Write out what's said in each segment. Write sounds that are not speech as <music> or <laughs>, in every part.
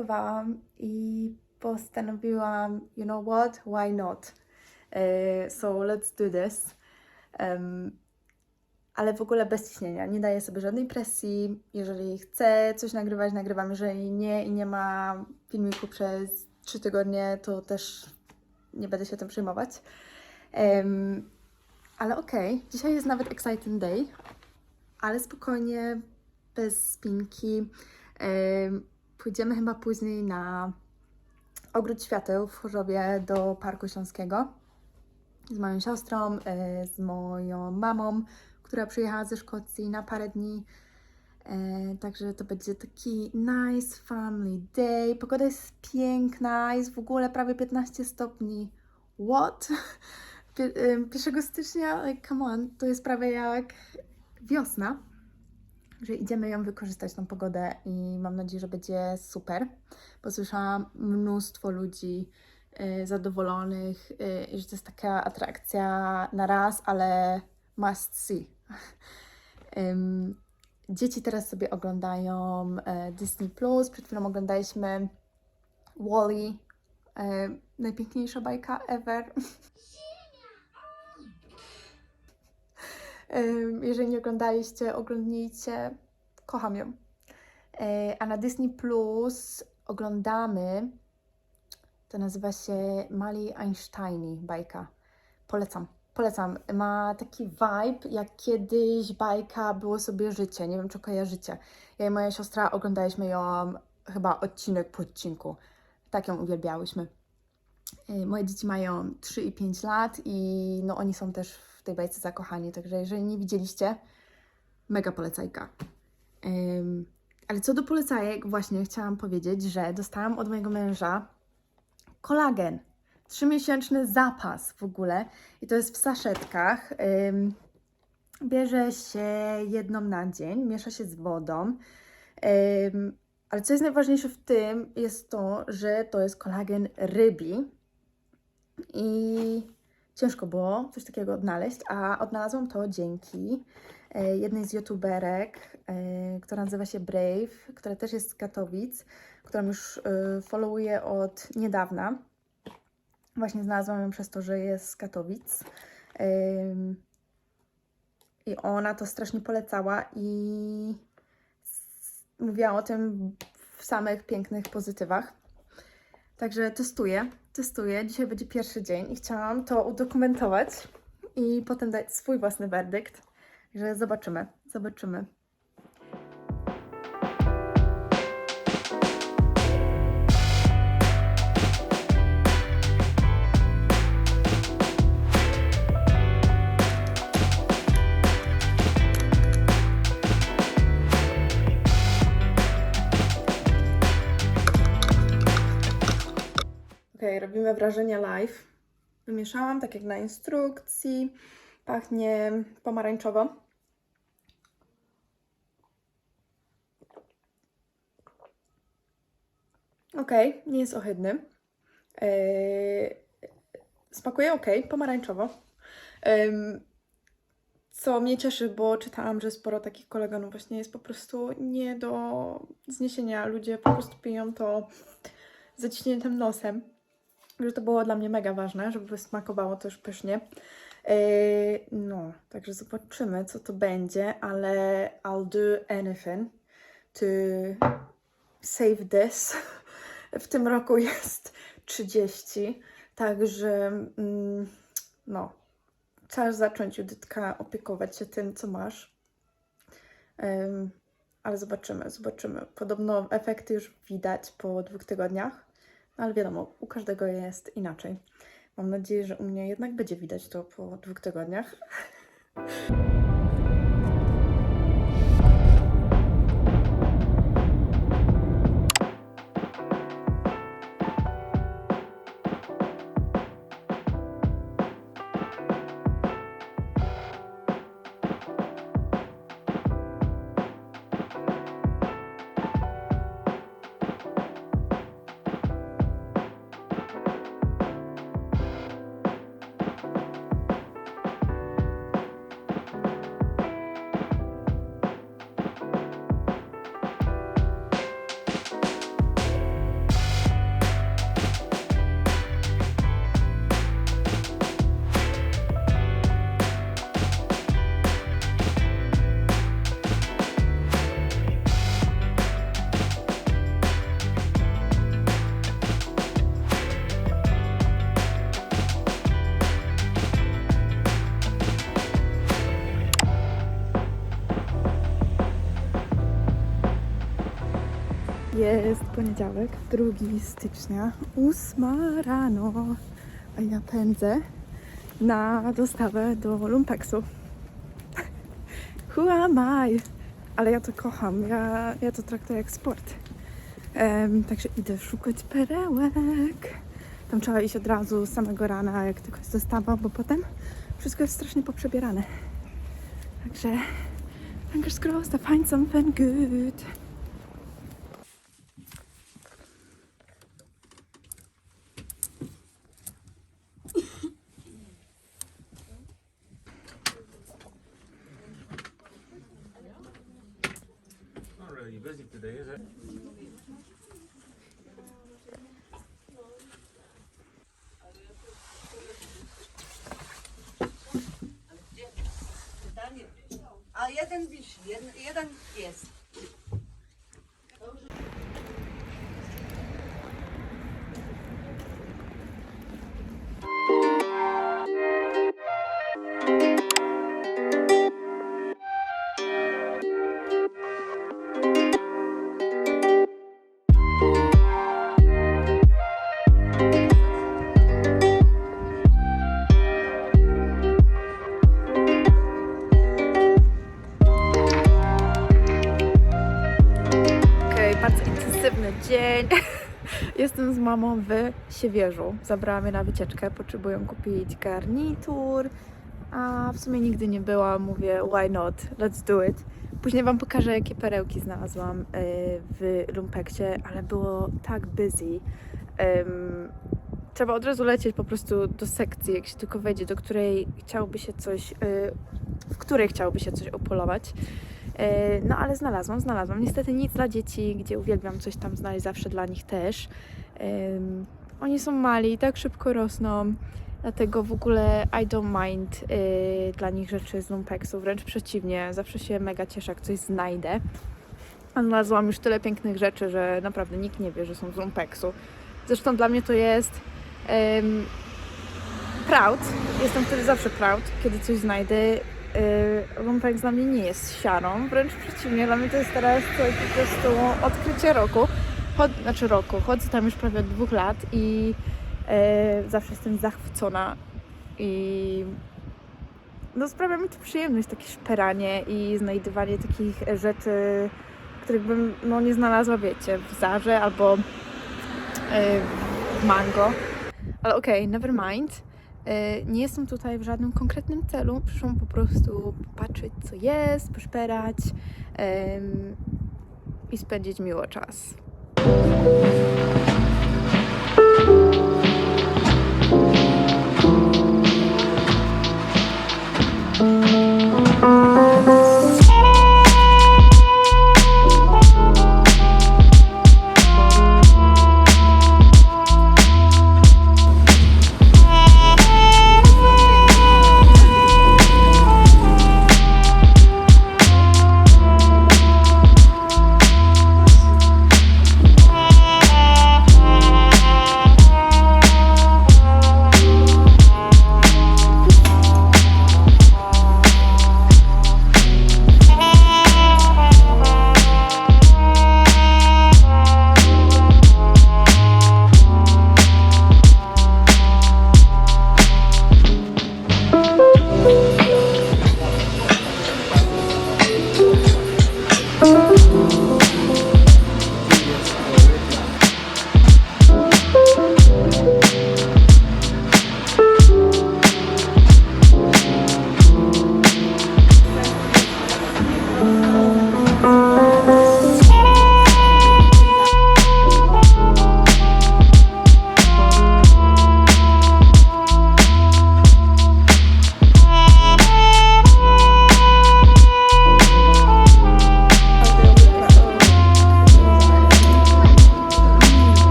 vlogowałam i postanowiłam, you know what, why not? E, so let's do this. Em, ale w ogóle bez ciśnienia. Nie daję sobie żadnej presji. Jeżeli chcę coś nagrywać, nagrywam. Jeżeli nie i nie ma filmiku przez 3 tygodnie, to też nie będę się tym przejmować. Em, ale okej, dzisiaj jest nawet exciting day, ale spokojnie, bez spinki. Em, pójdziemy chyba później na Ogród Świateł w Chorzowie do Parku Śląskiego z moją siostrą, e, z moją mamą, która przyjechała ze Szkocji na parę dni. E, Także to będzie taki nice family day. Pogoda jest piękna, jest w ogóle prawie 15 stopni. What? <laughs> Pie- em, 1 stycznia, like, come on, to jest prawie jak wiosna. Że idziemy ją wykorzystać, tą pogodę i mam nadzieję, że będzie super. Bo słyszałam mnóstwo ludzi y, zadowolonych y, że to jest taka atrakcja na raz, ale must see. <laughs> Ym, Dzieci teraz sobie oglądają e, Disney Plus. Przed chwilą oglądaliśmy Wally, e, najpiękniejsza bajka ever. <laughs> Jeżeli nie oglądaliście, oglądnijcie. Kocham ją. E, A na Disney Plus oglądamy, to nazywa się Mali Einsteini bajka. Polecam, polecam. Ma taki vibe, jak kiedyś bajka Było sobie życie. Nie wiem, czy kojarzycie. Ja i moja siostra oglądaliśmy ją chyba odcinek po odcinku. Tak ją uwielbiałyśmy. Y, Moje dzieci mają 3 i 5 lat i no oni są też w tej bajce zakochani, także jeżeli nie widzieliście, mega polecajka. Ym, ale co do polecajek, właśnie chciałam powiedzieć, że dostałam od mojego męża kolagen. Trzymiesięczny zapas w ogóle i to jest w saszetkach. Ym, bierze się jedną na dzień, miesza się z wodą. Ym, ale co jest najważniejsze w tym, jest to, że to jest kolagen rybi. I ciężko było coś takiego odnaleźć, a odnalazłam to dzięki e, jednej z youtuberek, e, która nazywa się Brave, która też jest z Katowic, którą już e, followuję od niedawna. Właśnie znalazłam ją przez to, że jest z Katowic. I ona to strasznie polecała i mówiła o tym w samych pięknych pozytywach. Także testuję, testuję. Dzisiaj będzie pierwszy dzień i chciałam to udokumentować i potem dać swój własny werdykt. Także zobaczymy, zobaczymy. Robimy wrażenia live. Wymieszałam tak jak na instrukcji. Pachnie pomarańczowo. Okej, nie jest ohydny. Eee, smakuje ok, pomarańczowo. Co mnie cieszy, bo czytałam, że sporo takich koleganów właśnie jest po prostu nie do zniesienia. Ludzie po prostu piją to zaciśniętym nosem. Że to było dla mnie mega ważne, żeby smakowało też pysznie. Yy, no, także zobaczymy, co to będzie, ale I'll do anything to save this. W tym roku jest 30, także mm, no, czas zacząć Judytka opiekować się tym, co masz. Ale zobaczymy, zobaczymy. Podobno efekty już widać po dwóch tygodniach, ale wiadomo, u każdego jest inaczej. Mam nadzieję, że u mnie jednak będzie widać to po dwóch tygodniach. <laughs> poniedziałek, 2 stycznia, 8 rano, a ja pędzę na dostawę do Lumpeksu. Who am I? Ale ja to kocham, ja, ja to traktuję jak sport. Em, także idę szukać perełek. Tam trzeba iść od razu z samego rana, jak tylko jest dostawa, bo potem wszystko jest strasznie poprzebierane. Także fingers crossed I find something good. Jeden wisi, jeden, jeden jest. Okej, mamą w Siewierzu. Zabrała mnie na wycieczkę, potrzebuję kupić garnitur, a w sumie nigdy nie byłam. Mówię, why not? Let's do it. Później Wam pokażę, jakie perełki znalazłam y, w Lumpeksie, ale było tak busy. Trzeba od razu lecieć po prostu do sekcji, jak się tylko wejdzie, do której chciałoby się coś, y, w której chciałoby się coś opolować. E, No ale znalazłam, znalazłam. Niestety nic dla dzieci, gdzie uwielbiam coś tam znaleźć zawsze dla nich też. Oni są mali, tak szybko rosną, dlatego w ogóle I don't mind e, dla nich rzeczy z Lumpeksu, wręcz przeciwnie, zawsze się mega cieszę, jak coś znajdę. A znalazłam już tyle pięknych rzeczy, że naprawdę nikt nie wie, że są z Lumpeksu. Zresztą dla mnie to jest proud. Jestem wtedy zawsze proud, kiedy coś znajdę. Yy, dla mnie nie jest siarą, wręcz przeciwnie, dla mnie to jest teraz to po prostu odkrycie roku. Chod, znaczy roku, chodzę tam już prawie od dwóch lat i yy, zawsze jestem zachwycona i no sprawia mi to przyjemność, takie szperanie i znajdywanie takich rzeczy, których bym no, nie znalazła, wiecie, w Zarze albo yy, w Mango. Ale okej, never mind. E, Nie jestem tutaj w żadnym konkretnym celu. Przyszłam po prostu patrzeć, co jest, poszperać i spędzić miło czas.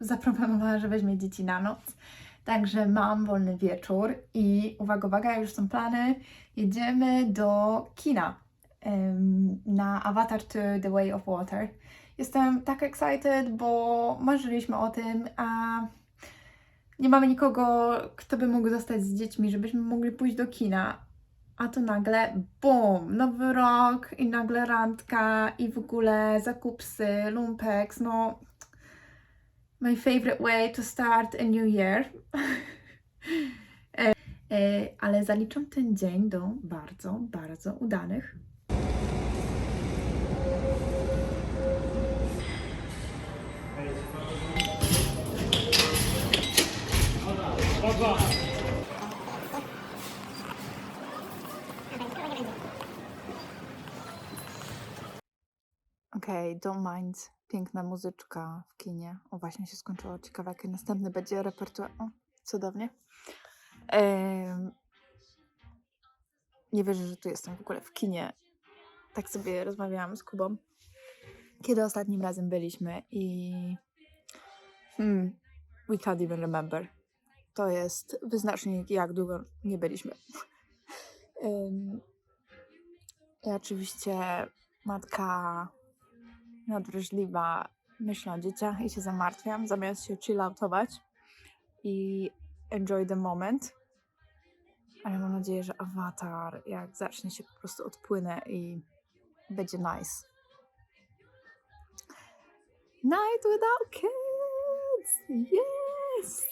Zaproponowała, że weźmie dzieci na noc. Także mam wolny wieczór i uwaga, uwaga, już są plany. Jedziemy do kina em, na Avatar 2 The Way of Water. Jestem tak excited, bo marzyliśmy o tym, a nie mamy nikogo, kto by mógł zostać z dziećmi, żebyśmy mogli pójść do kina. A tu nagle, bum, nowy rok i nagle randka i w ogóle zakupsy, lumpex, no my favorite way to start a new year. <laughs> e, e, ale zaliczam ten dzień do bardzo, bardzo udanych. Okej, don't mind. Piękna muzyczka w kinie. O, właśnie się skończyło. Ciekawe, jaki następny będzie repertuar. O, cudownie. Em, nie wierzę, że tu jestem w ogóle w kinie. Tak sobie rozmawiałam z Kubą, kiedy ostatnim razem byliśmy i... Hmm, we can't even remember. To jest wyznacznik, jak długo nie byliśmy. Em, I oczywiście matka nadwrażliwa myślę o dzieciach i się zamartwiam, zamiast się chilloutować i enjoy the moment. Ale mam nadzieję, że awatar, jak zacznie się po prostu odpłynę i będzie nice. Night without kids! Yes!